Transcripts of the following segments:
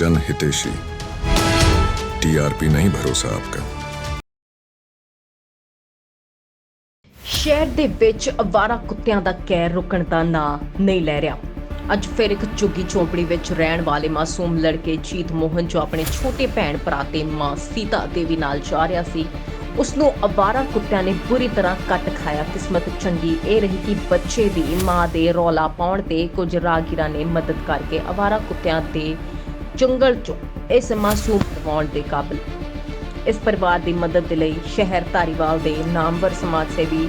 जन हितेशी टीआरपी नहीं भरोसा आपका ਸ਼ਹਿਰ ਦੇ ਵਿੱਚ ਅਵਾਰਾ ਕੁੱਤਿਆਂ ਦਾ ਕਹਿਰ ਰੁਕਣ ਦਾ ਨਾਂ ਨਹੀਂ ਲੈ ਰਿਹਾ ਅੱਜ ਫਿਰ ਇੱਕ ਝੁੱਗੀ ਝੋਂਪੜੀ ਵਿੱਚ ਰਹਿਣ ਵਾਲੇ ਮਾਸੂਮ ਲੜਕੇ ਜੀਤ ਮੋਹਨ ਜੋ ਆਪਣੇ ਛੋਟੇ ਭੈਣ ਭਰਾ ਤੇ ਮਾਂ ਸੀਤਾ ਦੇਵੀ ਨਾਲ ਜਾ ਰਿਹਾ ਸੀ ਉਸ ਨੂੰ ਅਵਾਰਾ ਕੁੱਤਿਆਂ ਨੇ ਬੁਰੀ ਤਰ੍ਹਾਂ ਕੱਟ ਖਾਇਆ ਕਿਸਮਤ ਚੰਗੀ ਇਹ ਰਹੀ ਕਿ ਬੱਚੇ ਦੀ ਮਾਂ ਦੇ ਰੌਲਾ ਪਾਉਣ ਤੇ ਕੁਝ ਰਾਗੀਰਾਂ ਨੇ ਮਦਦ ਕਰਕੇ ਅਵਾਰਾ ਕੁੱਤਿਆਂ ਦੇ ਜੰਗਲ ਚੋਂ ਇਸ ਮਾਸੂਮ ਕਰਵਾਉਣ ਦੇ ਕਾਬਿਲ। ਇਸ ਪਰਿਵਾਰ ਦੀ ਮਦਦ ਦੇ ਲਈ ਸ਼ਹਿਰ ਧਾਰੀਵਾਲ ਦੇ ਨਾਮਵਰ ਸਮਾਜ ਸੇਵੀ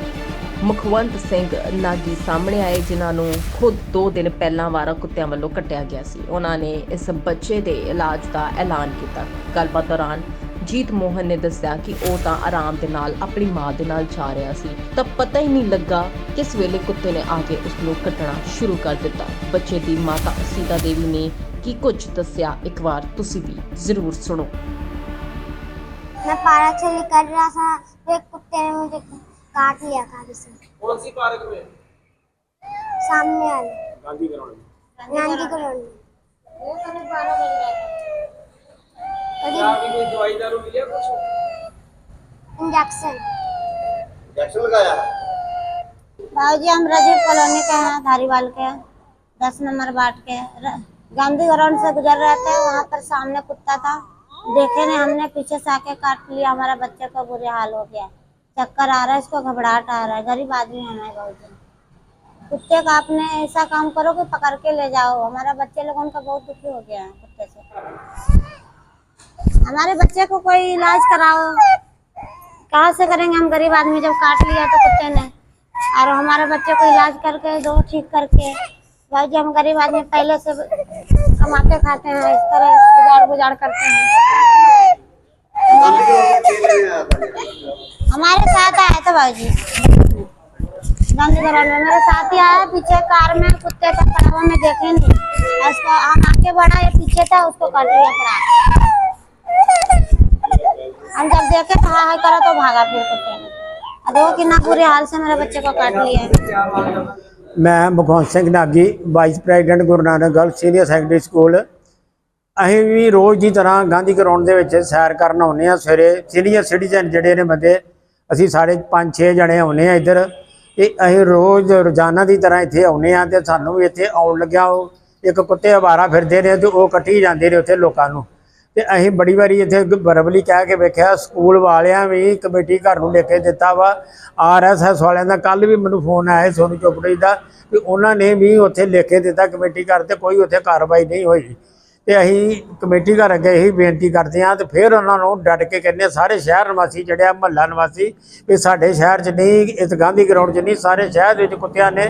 ਮੁਖਵੰਤ ਸਿੰਘ ਨਾਗੀ ਸਾਹਮਣੇ ਆਏ, ਜਿਨ੍ਹਾਂ ਨੂੰ ਖੁਦ 2 ਦਿਨ ਪਹਿਲਾਂ ਵਾਰਾ ਕੁੱਤਿਆਂ ਵੱਲੋਂ ਕੱਟਿਆ ਗਿਆ ਸੀ। ਉਹਨਾਂ ਨੇ ਇਸ ਬੱਚੇ ਦੇ ਇਲਾਜ ਦਾ ਐਲਾਨ ਕੀਤਾ। ਗੱਲਬਾਤ ਦੌਰਾਨ ਜੀਤ ਮੋਹਨ ਨੇ ਦੱਸਿਆ ਕਿ ਉਹ ਤਾਂ ਆਰਾਮ ਦੇ ਨਾਲ ਆਪਣੀ ਮਾਂ ਦੇ ਨਾਲ ਜਾ ਰਿਹਾ ਸੀ। ਤਾਂ ਪਤਾ ਹੀ ਨਹੀਂ ਲੱਗਾ ਕਿਸ ਵੇਲੇ ਕੁੱਤੇ ਨੇ ਆ ਕੇ ਉਸ ਨੂੰ ਕੱਟਣਾ ਸ਼ੁਰੂ ਕਰ ਦਿੱਤਾ। ਬੱਚੇ ਦੀ ਮਾਤਾ ਸੀਤਾ ਦੇਵੀ ਨੇ ਕੀ ਕੁਝ ਦੱਸਿਆ ਇੱਕ ਵਾਰ ਤੁਸੀਂ ਵੀ ਜ਼ਰੂਰ ਸੁਣੋ मैं पार्क से निकल रहा था तो एक कुत्ते ने मुझे काट लिया गाड़ी से कौन सी पार्क में सामने वाले गांधी ग्राउंड में नांदी कॉलोनी क्या अभी कोई दवाई दारू मिली है कुछ इंजेक्शन इंजेक्शन लगाया भाजी हम राजीव कॉलोनी के हैं धारीवाल के दस नंबर वार्ड के र- गांधी ग्राउंड से गुजर रहे थे, वहाँ पर सामने कुत्ता था। देखे ने हमने, पीछे से आके काट लिया। हमारा बच्चे का बुरे हाल हो गया। चक्कर आ रहा है, इसको घबराहट आ रहा है। गरीब आदमी हमारे बहुत कुत्ते का आपने ऐसा काम करो कि पकड़ के ले जाओ। हमारा बच्चे लोगों का बहुत दुखी हो गया है कुत्ते से। हमारे बच्चे को कोई इलाज कराओ। कहाँ से करेंगे हम? गरीब आदमी जब काट लिया तो कुत्ते ने। और हमारे बच्चे को इलाज करके दो, ठीक करके। भाई जी, हम गरीब आदमी पहले से कमाते खाते हैं, इस तरह गुजार गुजार करते हैं। हमारे साथ आया था भाई जी गांधी ग्राउंड में। मेरे साथ ही आया, पीछे कार में कुत्ते का पड़ा हुआ मैं देखे नहीं। उसको हम आके बढ़ा, ये पीछे था, उसको काट लिया पड़ा हम जब देखे हाँ हाँ करा तो भागा फिर कुत्ते। ने देखो कितना बुरे हाल से मेरे बच्चे को काट लिया ਮੈਂ Mukhwant Singh Nagi vice president Guru Nanak girl senior secondary school ਅਸੀਂ ਵੀ ਰੋਜ਼ ਦੀ ਤਰ੍ਹਾਂ ਗਾਂਧੀ ਗਰਾਊਂਡ ਦੇ ਵਿੱਚ ਸੈਰ ਕਰਨ ਆਉਂਦੇ ਆ ਸਵੇਰੇ। ਸੀਨੀਅਰ ਸਿਟੀਜ਼ਨ ਜਿਹੜੇ ਨੇ ਬੰਦੇ, ਅਸੀਂ ਸਾਰੇ 5-6 ਜਣੇ ਆਉਂਦੇ ਆ ਇੱਧਰ। ਤੇ ਅਸੀਂ ਰੋਜ਼ ਰੋਜ਼ਾਨਾ ਦੀ ਤਰ੍ਹਾਂ ਇੱਥੇ ਆਉਂਦੇ ਆ ਤੇ ਸਾਨੂੰ ਵੀ ਇੱਥੇ ਆਉਣ ਲੱਗਿਆ ਉਹ। ਇੱਕ ਕੁੱਤੇ ਆਵਾਰਾ ਫਿਰਦੇ ਨੇ ਤੇ ਉਹ ਕੱਟੀ ਜਾਂਦੇ ਨੇ ਉੱਥੇ ਲੋਕਾਂ ਨੂੰ। ਤੇ ਅਸੀਂ ਬੜੀ ਵਾਰੀ ਇੱਥੇ ਬਰਬਲੀ ਕਹਿ ਕੇ ਵੇਖਿਆ, ਸਕੂਲ ਵਾਲਿਆਂ ਵੀ ਕਮੇਟੀ ਘਰ ਨੂੰ ਲੈ ਕੇ ਦਿੱਤਾ ਵਾ। ਆਰਐਸਐਸ ਵਾਲਿਆਂ ਦਾ ਕੱਲ ਵੀ ਮੈਨੂੰ ਫੋਨ ਆਇਆ ਸੀ ਸੋਨੂੰ ਚੋਪੜੀ ਦਾ ਵੀ ਉਹਨਾਂ ਨੇ ਵੀ ਉੱਥੇ ਲਿਖ ਕੇ ਦਿੱਤਾ ਕਮੇਟੀ ਘਰ ਤੇ ਕੋਈ ਉੱਥੇ ਕਾਰਵਾਈ ਨਹੀਂ ਹੋਈ। ਤੇ ਅਸੀਂ ਕਮੇਟੀ ਘਰ ਅੱਗੇ ਇਹੀ ਬੇਨਤੀ ਕਰਦੇ ਹਾਂ ਤੇ ਫਿਰ ਉਹਨਾਂ ਨੂੰ ਡਟ ਕੇ ਕਹਿੰਦੇ ਸਾਰੇ ਸ਼ਹਿਰ ਨਿਵਾਸੀ ਜਿਹੜੇ ਆ, ਮਹੱਲਾ ਨਿਵਾਸੀ ਵੀ ਸਾਡੇ ਸ਼ਹਿਰ 'ਚ ਨਹੀਂ, ਇਸ ਗਾਂਧੀ ਗਰਾਊਂਡ 'ਚ ਨਹੀਂ, ਸਾਰੇ ਸ਼ਹਿਰ ਵਿੱਚ ਕੁੱਤਿਆਂ ਨੇ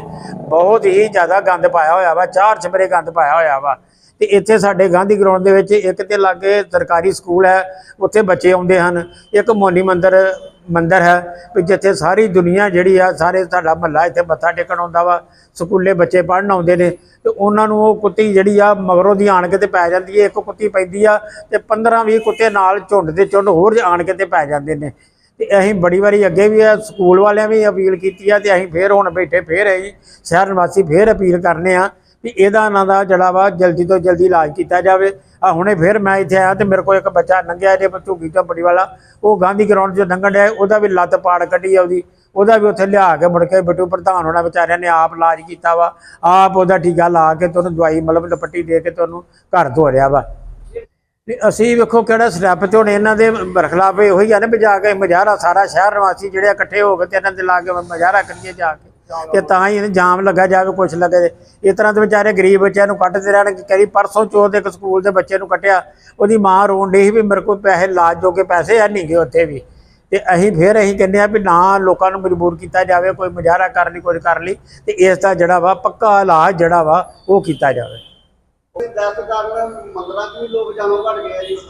ਬਹੁਤ ਹੀ ਜ਼ਿਆਦਾ ਗੰਦ ਪਾਇਆ ਹੋਇਆ ਵਾ, ਚਾਰ ਚਮਰੇ ਗੰਦ ਪਾਇਆ ਹੋਇਆ ਵਾ। ਤੇ ਇੱਥੇ ਸਾਡੇ ਗਾਂਧੀ ਗਰਾਊਂਡ ਦੇ ਵਿੱਚ ਇੱਕ ਤੇ ਲਾਗੇ ਸਰਕਾਰੀ ਸਕੂਲ ਹੈ, ਉੱਥੇ ਬੱਚੇ ਆਉਂਦੇ ਹਨ। ਇੱਕ ਮੋਨੀ ਮੰਦਰ ਮੰਦਰ ਹੈ ਵੀ ਜਿੱਥੇ ਸਾਰੀ ਦੁਨੀਆ ਜਿਹੜੀ ਆ, ਸਾਰੇ ਸਾਡਾ ਮਹੱਲਾ ਇੱਥੇ ਮੱਥਾ ਟੇਕਣ ਆਉਂਦਾ ਵਾ, ਸਕੂਲੇ ਬੱਚੇ ਪੜ੍ਹਨ ਆਉਂਦੇ ਨੇ ਤੇ ਉਹਨਾਂ ਨੂੰ ਉਹ ਕੁੱਤੀ ਜਿਹੜੀ ਆ, ਮਗਰੋਂ ਦੀ ਆਣ ਕੇ ਤੇ ਪੈ ਜਾਂਦੀ ਹੈ ਇੱਕ ਕੁੱਤੀ ਪੈਂਦੀ ਆ ਤੇ 15 20 ਕੁੱਤੇ ਨਾਲ ਝੁੰਡ ਦੇ ਝੁੰਡ ਹੋਰ ਆਣ ਕੇ ਤੇ ਪੈ ਜਾਂਦੇ ਨੇ। ਤੇ ਅਸੀਂ ਬੜੀ ਵਾਰੀ ਅੱਗੇ ਵੀ ਆ, ਸਕੂਲ ਵਾਲਿਆਂ ਵੀ ਅਪੀਲ ਕੀਤੀ ਆ ਤੇ ਅਸੀਂ ਫੇਰ ਹੁਣ ਬੈਠੇ, ਫੇਰ ਅਸੀਂ ਸ਼ਹਿਰ ਨਿਵਾਸੀ ਫੇਰ ਅਪੀਲ ਕਰਨੇ ਆ ਵੀ ਇਹਦਾ ਇਹਨਾਂ ਦਾ ਜਿਹੜਾ ਵਾ ਜਲਦੀ ਤੋਂ ਜਲਦੀ ਇਲਾਜ ਕੀਤਾ ਜਾਵੇ। ਆ ਹੁਣੇ ਫਿਰ ਮੈਂ ਇੱਥੇ ਆਇਆ ਤੇ ਮੇਰੇ ਕੋਲ ਇੱਕ ਬੱਚਾ ਲੰਘਿਆ ਜੇ ਝੁੱਗੀ ਝੰਪੜੀ ਵਾਲਾ। ਉਹ ਗਾਂਧੀ ਗਰਾਊਂਡ 'ਚ ਲੰਘਣ ਡਿਆ, ਉਹਦਾ ਵੀ ਲੱਤ ਪਾੜ ਕੱਢੀ ਆ ਉਹਦੀ। ਉਹਦਾ ਵੀ ਉੱਥੇ ਲਿਆ ਕੇ ਮੁੜ ਕੇ ਬਿੱਟੂ ਪ੍ਰਧਾਨ ਹੋਣਾ ਵਿਚਾਰਿਆਂ ਨੇ ਆਪ ਇਲਾਜ ਕੀਤਾ ਵਾ। ਆਪ ਉਹਦਾ ਟੀਕਾ ਲਾ ਕੇ ਤੁਹਾਨੂੰ ਦਵਾਈ ਮਤਲਬ ਲਪੱਟੀ ਦੇ ਕੇ ਤੁਹਾਨੂੰ ਘਰ ਧੋ ਰਿਹਾ ਵਾ। ਵੀ ਅਸੀਂ ਵੇਖੋ ਕਿਹੜਾ ਸਟੈਪ ਤੇ ਹੁਣ ਇਹਨਾਂ ਦੇ ਬਰਖਲਾਫ ਇਹੋ ਹੀ ਆ ਨਾ ਵੀ ਜਾ ਕੇ ਮਜ਼ਾਰਾ ਸਾਰਾ ਸ਼ਹਿਰ ਨਿਵਾਸੀ ਜਿਹੜੇ ਇਕੱਠੇ ਹੋ ਕੇ ਤੇ ਇਹਨਾਂ ਦੇ ਲਾ ਕੇ ਮਜ਼ਾਰਾ ਕਰੀਏ ਜਾ ਕੇ। ਤੇ ਤਾਂ ਹੀ ਇਹਨੂੰ ਜਾਮ ਲੱਗਾ ਜਾਵੇ, ਕੁਛ ਲੱਗੇ ਇਸ ਤਰ੍ਹਾਂ ਦੇ ਵਿਚਾਰੇ ਗਰੀਬ ਬੱਚਿਆਂ ਨੂੰ ਕੱਟਦੇ ਰਹਿਣ ਕਹਿੰਦੀ ਪਰਸੋਂ ਚੋਥ ਇੱਕ ਸਕੂਲ ਦੇ ਬੱਚੇ ਨੂੰ ਕੱਟਿਆ ਉਹਦੀ ਮਾਂ ਰੋਣ ਡਈ ਵੀ ਮੇਰੇ ਕੋਲ ਪੈਸੇ ਲਾਜ ਜੋਗੇ ਪੈਸੇ ਹੈ ਨਹੀਂ ਉੱਥੇ ਵੀ। ਤੇ ਅਸੀਂ ਫਿਰ ਅਸੀਂ ਕਹਿੰਦੇ ਆ ਵੀ ਨਾ ਲੋਕਾਂ ਨੂੰ ਮਜਬੂਰ ਕੀਤਾ ਜਾਵੇ, ਕੋਈ ਮੁਜ਼ਾਹਰਾ ਕਰ ਲਈ, ਕੁਝ ਕਰ ਲਈ, ਤੇ ਇਸ ਦਾ ਜਿਹੜਾ ਵਾ ਪੱਕਾ ਇਲਾਜ ਜਿਹੜਾ ਵਾ ਉਹ ਕੀਤਾ ਜਾਵੇ।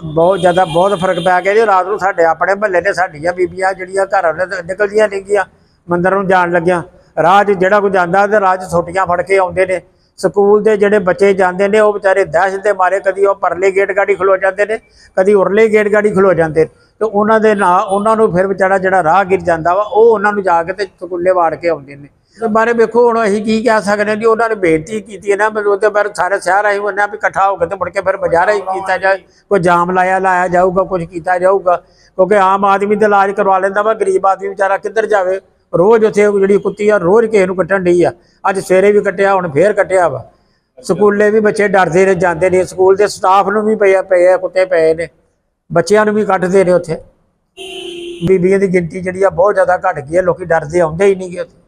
ਬਹੁਤ ਜ਼ਿਆਦਾ, ਬਹੁਤ ਫ਼ਰਕ ਪੈ ਗਿਆ ਜੀ। ਰਾਤ ਨੂੰ ਸਾਡੇ ਆਪਣੇ ਮਹੱਲੇ ਦੇ ਸਾਡੀਆਂ ਬੀਬੀਆਂ ਜਿਹੜੀਆਂ ਘਰ ਨਿਕਲਦੀਆਂ ਨੇਗੀਆਂ, ਮੰਦਰ ਨੂੰ ਜਾਣ ਲੱਗਿਆ। ਰਾਹ 'ਚ ਜਿਹੜਾ ਕੋਈ ਜਾਂਦਾ ਤੇ ਰਾਹ 'ਚ ਛੋਟੀਆਂ ਫੜ ਕੇ ਆਉਂਦੇ ਨੇ। ਸਕੂਲ ਦੇ ਜਿਹੜੇ ਬੱਚੇ ਜਾਂਦੇ ਨੇ, ਉਹ ਵਿਚਾਰੇ ਦਹਿਸ਼ਤ ਦੇ ਮਾਰੇ, ਕਦੀ ਉਹ ਪਰਲੇ ਗੇਟ ਗਾੜੀ ਖਲੋ ਜਾਂਦੇ ਨੇ, ਕਦੀ ਉਰਲੇ ਗੇਟ ਗਾੜੀ ਖਲੋ ਜਾਂਦੇ ਨੇ। ਤੇ ਉਹਨਾਂ ਦੇ ਨਾਲ ਉਹਨਾਂ ਨੂੰ ਫਿਰ ਵਿਚਾਰਾ ਜਿਹੜਾ ਰਾਹ ਗਿਰ ਜਾਂਦਾ ਵਾ, ਉਹ ਉਹਨਾਂ ਨੂੰ ਜਾ ਕੇ ਤੇ ਸਕੂਲੇ ਵਾੜ ਕੇ ਆਉਂਦੇ ਨੇ। ਤੇ ਬਾਰੇ ਵੇਖੋ, ਹੁਣ ਅਸੀਂ ਕੀ ਕਹਿ ਸਕਦੇ ਹਾਂ ਜੀ ਉਹਨਾਂ ਨੇ ਬੇਨਤੀ ਕੀਤੀ ਹੈ ਨਾ ਮਤਲਬ ਉਹਦੇ ਬਾਰੇ ਸਾਰੇ ਸ਼ਹਿਰ ਆਏ ਉਹਨਾਂ ਵੀ ਇਕੱਠਾ ਹੋ ਕੇ ਤੇ ਮੁੜ ਕੇ ਫਿਰ ਬਾਜ਼ਾਰ ਹੀ ਕੀਤਾ ਜਾਏ, ਕੋਈ ਜਾਮ ਲਾਇਆ ਲਾਇਆ ਜਾਊਗਾ ਕੁਝ ਕੀਤਾ ਜਾਊਗਾ। ਕਿਉਂਕਿ ਆਮ ਆਦਮੀ ਦਾ ਇਲਾਜ ਕਰਵਾ ਲੈਂਦਾ ਵਾ, ਗਰੀਬ ਆਦਮੀ ਵਿਚਾਰਾ ਕਿੱਧਰ ਜਾਵੇ? ਰੋਜ਼ ਉੱਥੇ ਉਹ ਜਿਹੜੀ ਕੁੱਤੀ ਆ, ਰੋਜ਼ ਕਿਸੇ ਨੂੰ ਕੱਟਣ ਡਈ ਆ। ਅੱਜ ਸਵੇਰੇ ਵੀ ਕੱਟਿਆ, ਹੁਣ ਫੇਰ ਕੱਟਿਆ ਵਾ। ਸਕੂਲੇ ਵੀ ਬੱਚੇ ਡਰਦੇ ਨੇ, ਜਾਂਦੇ ਨੇ। ਸਕੂਲ ਦੇ ਸਟਾਫ ਨੂੰ ਵੀ ਪਏ ਆ- ਪਏ ਆ, ਕੁੱਤੇ ਪਏ ਨੇ। ਬੱਚਿਆਂ ਨੂੰ ਵੀ ਕੱਟਦੇ ਨੇ ਉੱਥੇ। ਬੀਬੀਆਂ ਦੀ ਗਿਣਤੀ ਜਿਹੜੀ ਆ, ਬਹੁਤ ਜ਼ਿਆਦਾ ਘਟ ਗਈ ਹੈ ਲੋਕੀ ਡਰਦੇ ਆਉਂਦੇ ਹੀ ਨਹੀਂ ਗੇ ਉੱਥੇ।